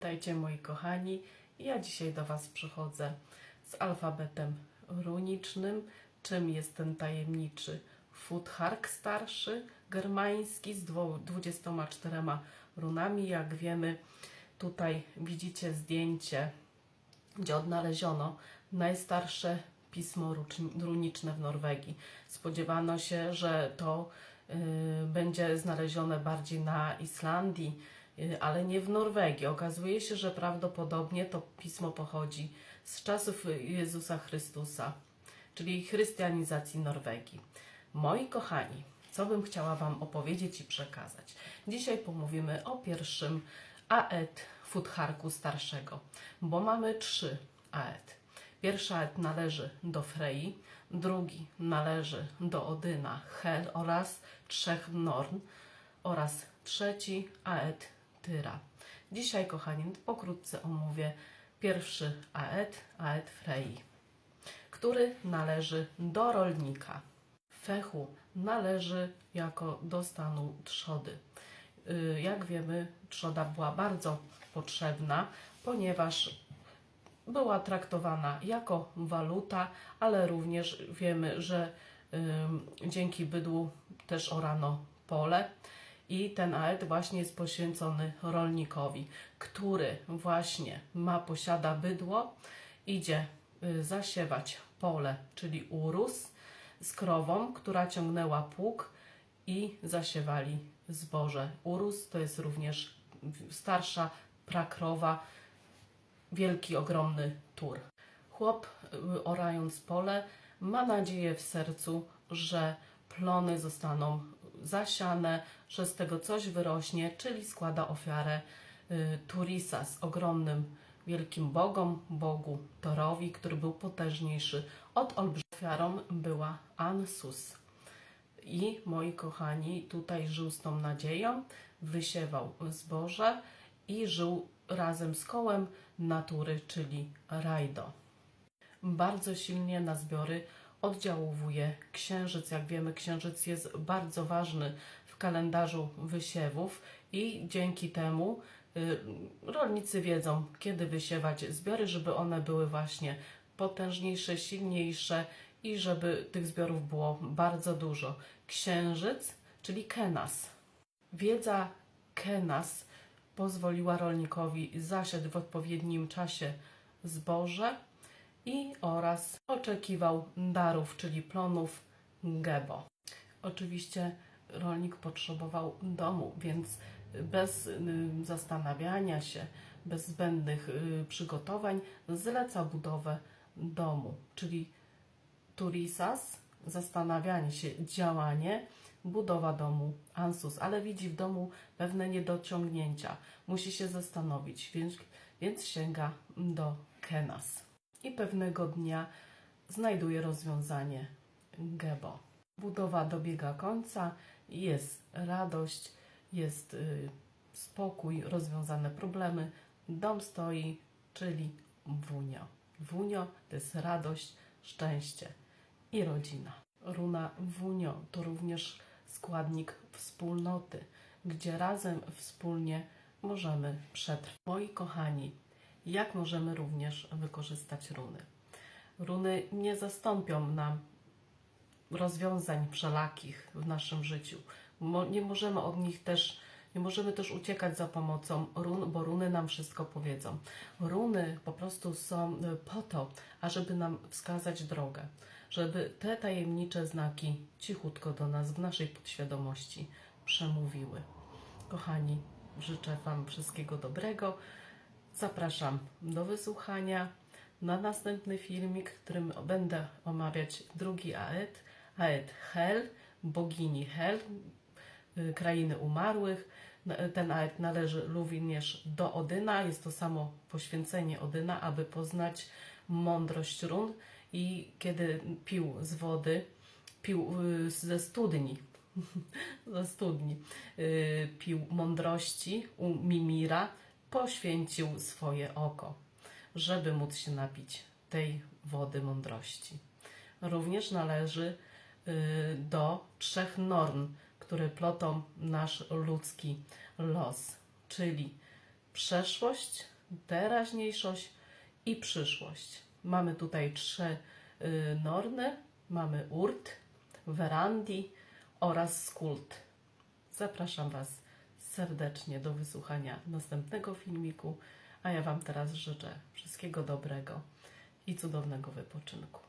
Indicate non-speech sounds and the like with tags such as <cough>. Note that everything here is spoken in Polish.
Witajcie moi kochani. Ja dzisiaj do Was przychodzę z alfabetem runicznym. Czym jest ten tajemniczy futhark starszy, germański z dwu- 24 runami. Jak wiemy, tutaj widzicie zdjęcie, gdzie odnaleziono najstarsze pismo runiczne w Norwegii. Spodziewano się, że to y, będzie znalezione bardziej na Islandii, ale nie w Norwegii. Okazuje się, że prawdopodobnie to pismo pochodzi z czasów Jezusa Chrystusa, czyli chrystianizacji Norwegii. Moi kochani, co bym chciała Wam opowiedzieć i przekazać? Dzisiaj pomówimy o pierwszym Aet Futharku starszego, bo mamy trzy Aet. Pierwszy Aet należy do Frei, drugi należy do Odyna, Hel oraz trzech Norn oraz trzeci Aet Tyra. Dzisiaj, kochani, pokrótce omówię pierwszy Aet, Aet Frei, który należy do rolnika. Fechu należy jako do stanu trzody. Y, Jak wiemy, trzoda była bardzo potrzebna, ponieważ była traktowana jako waluta, ale również wiemy, że dzięki bydłu też orano pole. I ten aet właśnie jest poświęcony rolnikowi, który właśnie ma, posiada bydło, idzie y, zasiewać pole, czyli urósł z krową, która ciągnęła pług i zasiewali zboże. Urósł to jest również starsza prakrowa, wielki, ogromny tur. Chłop, y, orając pole, ma nadzieję w sercu, że plony zostaną zasiane, że z tego coś wyrośnie, czyli składa ofiarę y, Turisa z ogromnym, wielkim bogom, bogu Torowi, który był potężniejszy od olbrzymią. Ofiarą była Ansus. I moi kochani, tutaj żył z tą nadzieją, wysiewał zboże i żył razem z kołem natury, czyli Rajdo. Bardzo silnie na zbiory oddziałuje księżyc. Jak wiemy, księżyc jest bardzo ważny w kalendarzu wysiewów i dzięki temu y, rolnicy wiedzą, kiedy wysiewać zbiory, żeby one były właśnie potężniejsze, silniejsze i żeby tych zbiorów było bardzo dużo. Księżyc, czyli Kenas. Wiedza Kenas pozwoliła rolnikowi zasiać w odpowiednim czasie zboże i oraz oczekiwał darów, czyli plonów Gebo. Oczywiście rolnik potrzebował domu, więc bez y, zastanawiania się, bez zbędnych y, przygotowań zleca budowę domu, czyli turisas, zastanawianie się, działanie, budowa domu Ansus, ale widzi w domu pewne niedociągnięcia. Musi się zastanowić, więc, więc sięga do Kenas. I pewnego dnia znajduje rozwiązanie Gebo. Budowa dobiega końca, jest radość, jest y, spokój, rozwiązane problemy. Dom stoi, czyli wunio. Wunio to jest radość, szczęście i rodzina. Runa wunio to również składnik wspólnoty, gdzie razem wspólnie możemy przetrwać. Moi kochani, jak możemy również wykorzystać runy? Runy nie zastąpią nam rozwiązań wszelakich w naszym życiu. Nie możemy od nich też, nie możemy też uciekać za pomocą run, bo runy nam wszystko powiedzą. Runy po prostu są y, po to, ażeby nam wskazać drogę, żeby te tajemnicze znaki cichutko do nas w naszej podświadomości przemówiły. Kochani, życzę Wam wszystkiego dobrego. Zapraszam do wysłuchania na następny filmik, w którym będę omawiać drugi Aet, Aet Hel, bogini Hel, y, krainy umarłych. Ten Aet należy również do Odyna. Jest to samo poświęcenie Odyna, aby poznać mądrość run. I kiedy pił z wody, pił y, ze studni, <laughs> ze studni, y, pił mądrości u Mimira, poświęcił swoje oko, żeby móc się napić tej wody mądrości. Również należy y, do trzech norm, które plotą nasz ludzki los, czyli przeszłość, teraźniejszość i przyszłość. Mamy tutaj trzy y, norny, mamy urt, werandi oraz skult. Zapraszam Was serdecznie do wysłuchania następnego filmiku, a ja Wam teraz życzę wszystkiego dobrego i cudownego wypoczynku.